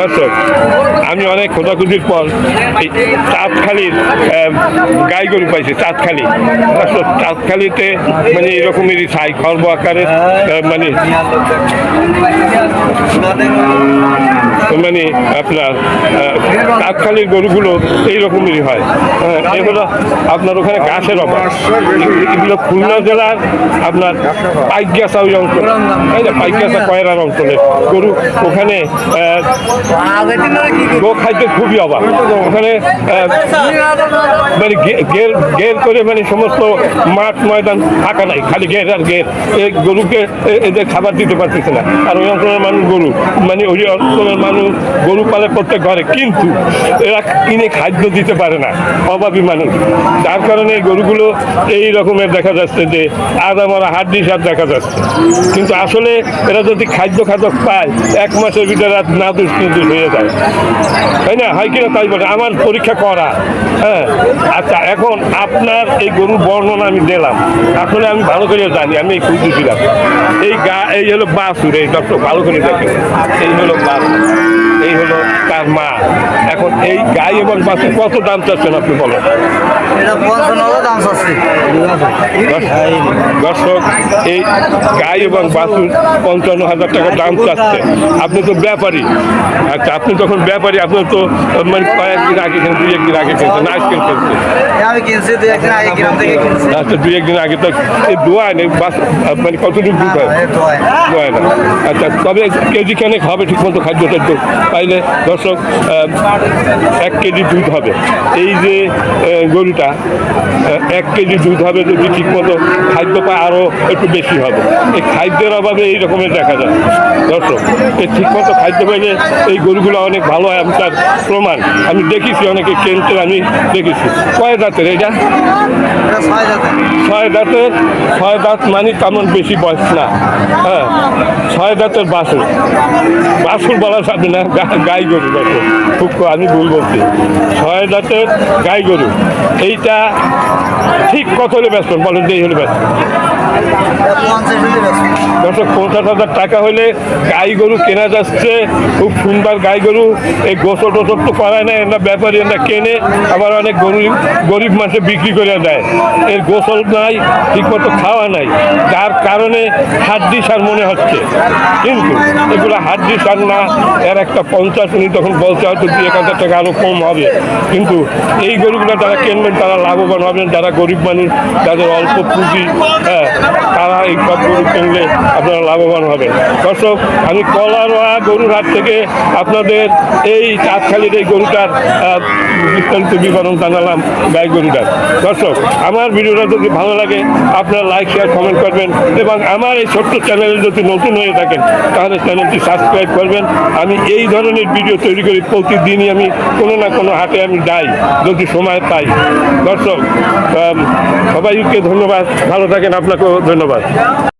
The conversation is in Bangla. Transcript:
দর্শক, আমি অনেক খোঁজাখুঁজির পর চাঁদখালির গাই গরু পাইছি, চাঁদখালি। দর্শক, চাঁদখালিতে মানে এরকমেরই ছাই, খর্ব আকারের মানে মানে আপনার চাঁদখালির গরুগুলো এইরকমেরই হয়। হ্যাঁ, এগুলো আপনার ওখানে ঘাসের অভাব। এগুলো খুলনা জেলার আপনার পাইকগাছা ওই অঞ্চল। তাই না পাইকগাছা কয়রার অঞ্চলে। গরু ওখানে খাদ্যের খুবই অভাব ওখানে মানে গের গের করে মানে সমস্ত মাঠ ময়দান ফাঁকা নাই খালি গের আর গের। এই গরুকে এদের খাবার দিতে পারতেছে না। আর ওই অঞ্চলের মানুষ গরু মানে ওই অঞ্চলের মানুষ গরু পালে প্রত্যেক ঘরে, কিন্তু এরা কিনে খাদ্য দিতে পারে না, অভাবী মানুষ। যার কারণে এই গরুগুলো এই রকমের দেখা যাচ্ছে যে আদামারা হাড্ডি সার দেখা যাচ্ছে। কিন্তু আসলে এরা যদি খাদ্য খাদক পায়, এক মাসের ভিতরে না দুষ হয়ে যায়। তাই না? হয় কিনা তাই বলে, আমার পরীক্ষা করা। হ্যাঁ? আচ্ছা এখন আপনার এই গরুর বর্ণনা আমি দিলাম। আসলে আমি ভালো করে জানি, আমি এই খুঁজেছিলাম এই হলো বাসুর এই ডক্টর ভালো করে দেখেন। এই হলো বাসুর এই হলো তার মা। এখন এই গাই এবং বাসুর কত দাম চাচ্ছেন আপনি বলেন? এটা পঞ্চান্ন হাজার দাম চাচ্ছি। দর্শক এই গাই এবং বাছুর পঞ্চান্ন হাজার টাকা দাম চাচ্ছে। আপনি তো ব্যাপারী। আচ্ছা আপনি তখন ব্যাপারী আপনার তো মানে কয়েকদিন আগে কিনছেন দুই একদিন আগে কিনছেন আজকে কিনছেন আমি কিনছি দুই একদিন আগে গ্রাম থেকে কিনছি। আচ্ছা দুই একদিন আগে তো এই দোয়ায় নেই বাস মানে কতটুকু দুধ হয় দোয়ায়। না আচ্ছা তবে কেজি খানেক হবে ঠিক মতো খাদ্য টাদ্য। পাইলে দর্শক এক কেজি দুধ হবে। এই যে গরুটা আহ, এক কেজি দুধ হবে যদি ঠিক মতো খাদ্য পায় আরও একটু বেশি হবে। এই খাদ্যের অভাবে এই রকমের দেখা যায়। দর্শক এই ঠিক মতো খাদ্য পাইলে এই গরুগুলো অনেক ভালো হয় আমি তার প্রমাণ। আমি দেখেছি অনেকে কেনতে আমি দেখেছি। কয় দাঁতের এটা? ছয় দাঁতের। ছয় দাঁত মানে তেমন বেশি বয়স না। হ্যাঁ ছয় দাঁতের বাসুর বাছুর বলা যাবে না গাই গরু দেখো। খুব আমি ভুল বলছি। ছয় দাঁতের গাই গরু। এইটা ঠিক কত হলে ব্যস্ত? বলেন যে হলে পঞ্চাশ দর্শক, পঞ্চাশ হাজার টাকা হলে গাই গরু কেনা যাচ্ছে। খুব সুন্দর গাই গরু। এই গোসল টোসল তো করায় না না ব্যাপারী না কেনে। আবার অনেক গরিব গরিব মানুষে বিক্রি করে দেয়। এর গোসল নাই, ঠিকমতো খাওয়া নাই। যার কারণে হাড্ডি সার মনে হচ্ছে। কিন্তু এগুলো হাড্ডি সার না, এর একটা পঞ্চাশ উনি তখন বলছে হয়তো দুই এক হাজার টাকা আরও কম হবে। কিন্তু এই গরুগুলো তারা কিনবেন তারা লাভবান হবেন, যারা গরিব মানুষ, যাদের অল্প পুঁজি হ্যাঁ তারা এই সব গরু কিনলে আপনারা লাভবান হবেন। দর্শক, আমি কলারোয়া গরুর হাট থেকে আপনাদের এই চাঁদখালির এই গরুটার বিস্তারিত বিবরণ জানালাম গাই গরুটার। দর্শক, আমার ভিডিওটা যদি ভালো লাগে, আপনারা লাইক শেয়ার কমেন্ট করবেন এবং আমার এই ছোট্ট চ্যানেলে যদি নতুন হয়ে থাকেন, তাহলে চ্যানেলটি সাবস্ক্রাইব করবেন। আমি এই ধরনের ভিডিও তৈরি করি, প্রতিদিনই আমি কোনো না কোনো হাটে আমি যাই, যদি সময় পাই। দর্শক সবাইকে ধন্যবাদ। ভালো থাকেন আপনাকেও ধন্যবাদ।